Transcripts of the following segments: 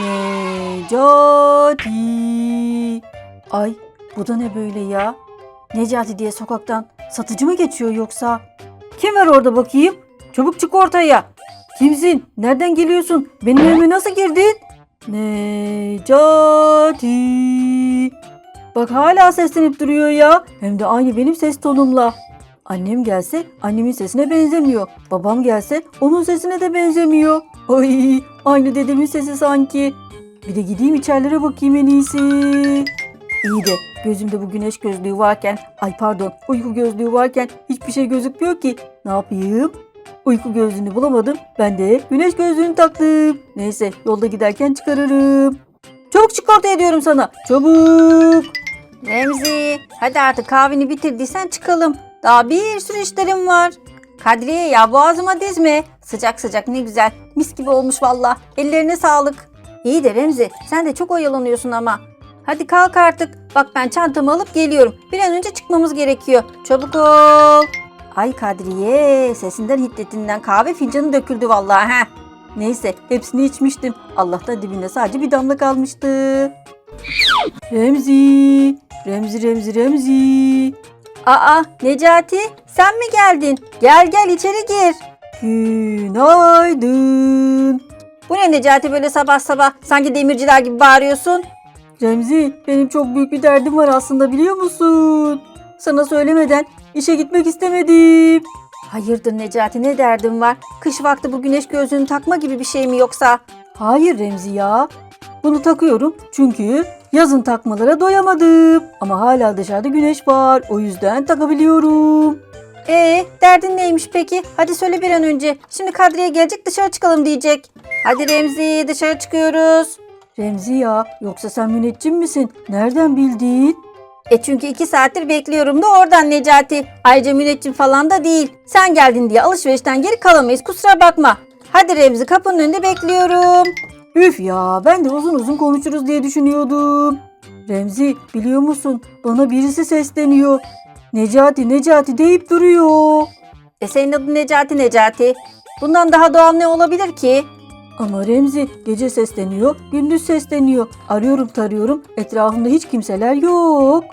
Necati. Ay bu da ne böyle ya? Necati diye sokaktan satıcı mı geçiyor yoksa? Kim var orada bakayım? Çabuk çık ortaya. Kimsin? Nereden geliyorsun? Benim evime nasıl girdin? Necati. Bak hala seslenip duruyor ya. Hem de aynı benim ses tonumla. Annem gelse annemin sesine benzemiyor. Babam gelse onun sesine de benzemiyor. Ay aynı dedemin sesi sanki. Bir de gideyim içerilere bakayım en iyisi. İyi de gözümde bu güneş gözlüğü varken, ay pardon uyku gözlüğü varken hiçbir şey gözükmüyor ki. Ne yapayım? Uyku gözlüğünü bulamadım. Ben de güneş gözlüğünü taktım. Neyse yolda giderken çıkarırım. Çabuk çık ortaya diyorum sana. Çabuk. Remzi hadi artık kahveni bitirdiysen çıkalım. Daha bir sürü işlerim var. Kadriye ya boğazıma dizme. Sıcak sıcak ne güzel. Mis gibi olmuş valla. Ellerine sağlık. İyi de Remzi sen de çok oyalanıyorsun ama. Hadi kalk artık. Bak ben çantamı alıp geliyorum. Bir an önce çıkmamız gerekiyor. Çabuk ol. Ay Kadriye sesinden hiddetinden kahve fincanı döküldü vallahi ha. Neyse hepsini içmiştim. Allah'tan dibinde sadece bir damla kalmıştı. Remzi, Remzi, Remzi, Remzi. Aa Necati sen mi geldin? Gel gel içeri gir. Günaydın. Bu ne Necati böyle sabah sabah sanki demirciler gibi bağırıyorsun? Remzi benim çok büyük bir derdim var aslında biliyor musun? Sana söylemeden işe gitmek istemedim. Hayırdır Necati ne derdin var? Kış vakti bu güneş gözlüğünü takma gibi bir şey mi yoksa? Hayır Remzi ya. Bunu takıyorum çünkü yazın takmalara doyamadım. Ama hala dışarıda güneş var. O yüzden takabiliyorum. Ee, derdin neymiş peki? Hadi söyle bir an önce. Şimdi Kadriye gelecek dışarı çıkalım diyecek. Hadi Remzi dışarı çıkıyoruz. Remzi ya yoksa sen müneccim misin? Nereden bildin? E çünkü iki saattir bekliyorum da oradan Necati. Ayrıca müneccim falan da değil. Sen geldin diye alışverişten geri kalamayız kusura bakma. Hadi Remzi kapının önünde bekliyorum. Üf ya ben de uzun uzun konuşuruz diye düşünüyordum. Remzi biliyor musun bana birisi sesleniyor. Necati Necati deyip duruyor. E senin adın Necati Necati. Bundan daha doğal ne olabilir ki? Ama Remzi gece sesleniyor, gündüz sesleniyor. Arıyorum tarıyorum, etrafımda hiç kimseler yok.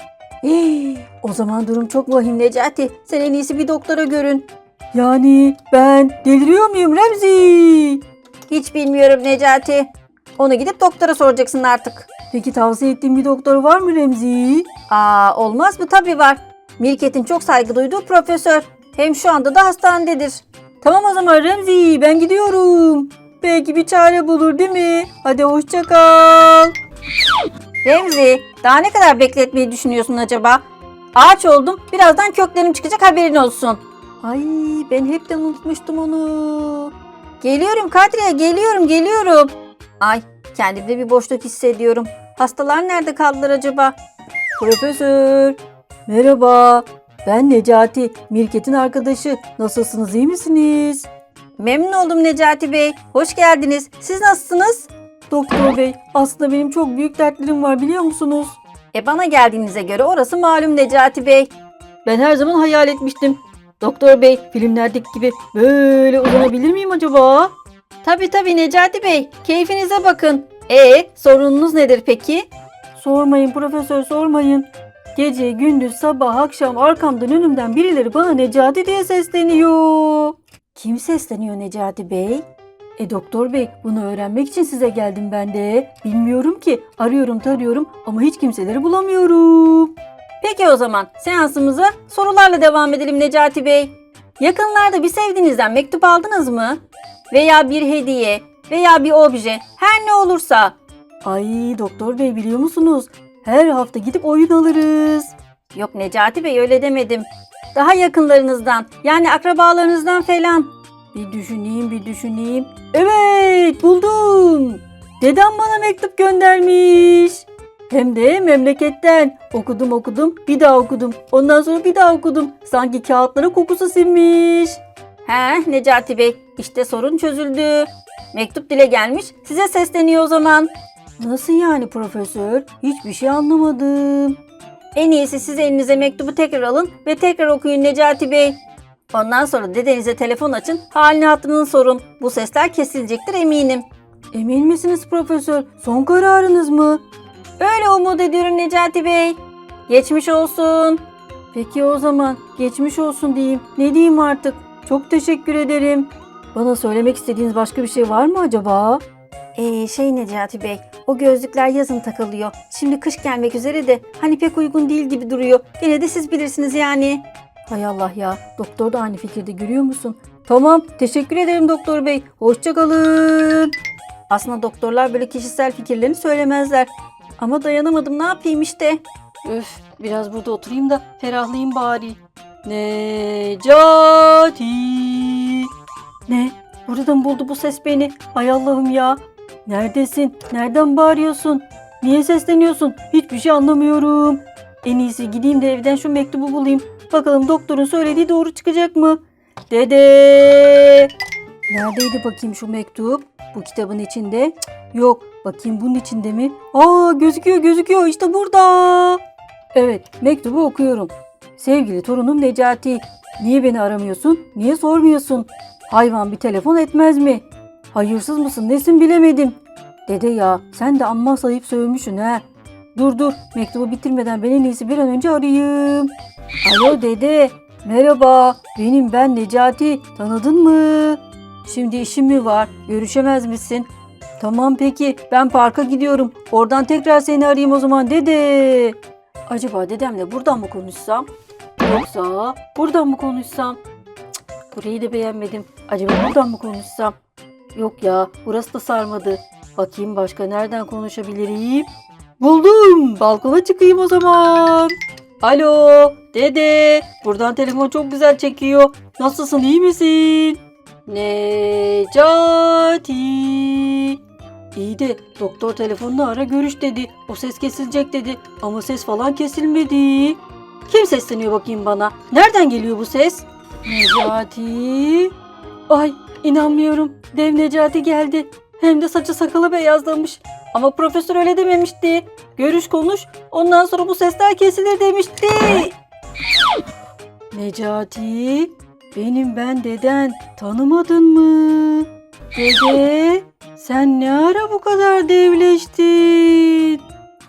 Hii, o zaman durum çok vahim Necati. Sen en iyisi bir doktora görün. Yani ben deliriyor muyum Remzi? Hiç bilmiyorum Necati. Onu gidip doktora soracaksın artık. Peki tavsiye ettiğin bir doktor var mı Remzi? Aa olmaz mı? Tabii var. Mirket'in çok saygı duyduğu profesör. Hem şu anda da hastanededir. Tamam o zaman Remzi ben gidiyorum. Belki bir çare bulur değil mi? Hadi hoşça kal. Remzi daha ne kadar bekletmeyi düşünüyorsun acaba? Ağaç oldum birazdan köklerim çıkacak haberin olsun. Ay ben hepten unutmuştum onu. Geliyorum Kadriye geliyorum geliyorum. Ay kendimde bir boşluk hissediyorum. Hastalar nerede kaldılar acaba? Profesör. Merhaba. Ben Necati. Mirket'in arkadaşı. Nasılsınız iyi misiniz? Memnun oldum Necati Bey. Hoş geldiniz. Siz nasılsınız? Doktor Bey aslında benim çok büyük dertlerim var biliyor musunuz? E bana geldiğinize göre orası malum Necati Bey. Ben her zaman hayal etmiştim. Doktor Bey filmlerdeki gibi böyle uzanabilir miyim acaba? Tabi tabi Necati Bey keyfinize bakın. E sorununuz nedir peki? Sormayın profesör sormayın. Gece, gündüz, sabah, akşam arkamdan önümden birileri bana Necati diye sesleniyor. Kim sesleniyor Necati Bey? E doktor bey bunu öğrenmek için size geldim ben de. Bilmiyorum ki arıyorum tarıyorum ama hiç kimseleri bulamıyorum. Peki o zaman seansımıza sorularla devam edelim Necati Bey. Yakınlarda bir sevdiğinizden mektup aldınız mı? Veya bir hediye veya bir obje her ne olursa. Ay doktor bey biliyor musunuz? Her hafta gidip oyun alırız. Yok Necati Bey öyle demedim. Daha yakınlarınızdan yani akrabalarınızdan falan. Bir düşüneyim bir düşüneyim. Evet buldum. Dedem bana mektup göndermiş. Hem de memleketten. Okudum okudum bir daha okudum. Ondan sonra bir daha okudum. Sanki kağıtlara kokusu sinmiş. He Necati Bey işte sorun çözüldü. Mektup dile gelmiş size sesleniyor o zaman. Nasıl yani profesör? Hiçbir şey anlamadım. En iyisi siz elinize mektubu tekrar alın ve tekrar okuyun Necati Bey. Ondan sonra dedenize telefon açın, halini hatırını sorun. Bu sesler kesilecektir eminim. Emin misiniz profesör? Son kararınız mı? Öyle umut ediyorum Necati Bey. Geçmiş olsun. Peki o zaman geçmiş olsun diyeyim. Ne diyeyim artık? Çok teşekkür ederim. Bana söylemek istediğiniz başka bir şey var mı acaba? Ee, şey Necati Bey, o gözlükler yazın takılıyor. Şimdi kış gelmek üzere de hani pek uygun değil gibi duruyor. Yine de siz bilirsiniz yani. Hay Allah ya, doktor da aynı fikirde görüyor musun? Tamam, teşekkür ederim doktor bey. Hoşçakalın. Aslında doktorlar böyle kişisel fikirlerini söylemezler. Ama dayanamadım ne yapayım işte. Öf biraz burada oturayım da ferahlayayım bari. Necati. Ne? Burada mı buldu bu ses beni? Hay Allah'ım ya. Neredesin? Nereden bağırıyorsun? Niye sesleniyorsun? Hiçbir şey anlamıyorum. En iyisi gideyim de evden şu mektubu bulayım. Bakalım doktorun söylediği doğru çıkacak mı? Dede! Neredeydi bakayım şu mektup? Bu kitabın içinde. Yok. Bakayım bunun içinde mi? Aa gözüküyor gözüküyor işte burada. Evet mektubu okuyorum. Sevgili torunum Necati. Niye beni aramıyorsun? Niye sormuyorsun? Hayvan bir telefon etmez mi? Hayırsız mısın nesin bilemedim. Dede ya sen de amma sayıp sövmüşsün ha. Dur dur mektubu bitirmeden ben en iyisi bir an önce arayayım. Alo dede merhaba benim ben Necati tanıdın mı? Şimdi işim mi var görüşemez misin? Tamam peki ben parka gidiyorum. Oradan tekrar seni arayayım o zaman dede. Acaba dedemle buradan mı konuşsam? Yoksa buradan mı konuşsam? Cık, burayı da beğenmedim. Acaba buradan mı konuşsam? Yok ya burası da sarmadı. Bakayım başka nereden konuşabilirim? Buldum. Balkona çıkayım o zaman. Alo dede. Buradan telefon çok güzel çekiyor. Nasılsın iyi misin? Necati. İyi de doktor telefonla ara görüş dedi. O ses kesilecek dedi. Ama ses falan kesilmedi. Kim sesleniyor bakayım bana? Nereden geliyor bu ses? Necati. Ay inanmıyorum. Dev Necati geldi. Hem de saçı sakalı beyazlamış. Ama profesör öyle dememişti. Görüş konuş. Ondan sonra bu sesler kesilir demişti. Necati. Benim ben deden. Tanımadın mı? Dede. Sen ne ara bu kadar devleştin?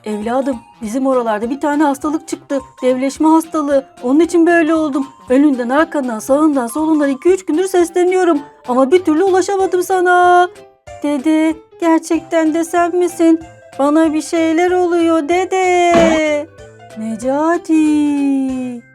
Evladım bizim oralarda bir tane hastalık çıktı. Devleşme hastalığı. Onun için böyle oldum. Önünden arkandan sağından solundan 2-3 gündür sesleniyorum. Ama bir türlü ulaşamadım sana. Dede gerçekten de sen misin? Bana bir şeyler oluyor dede. Necati.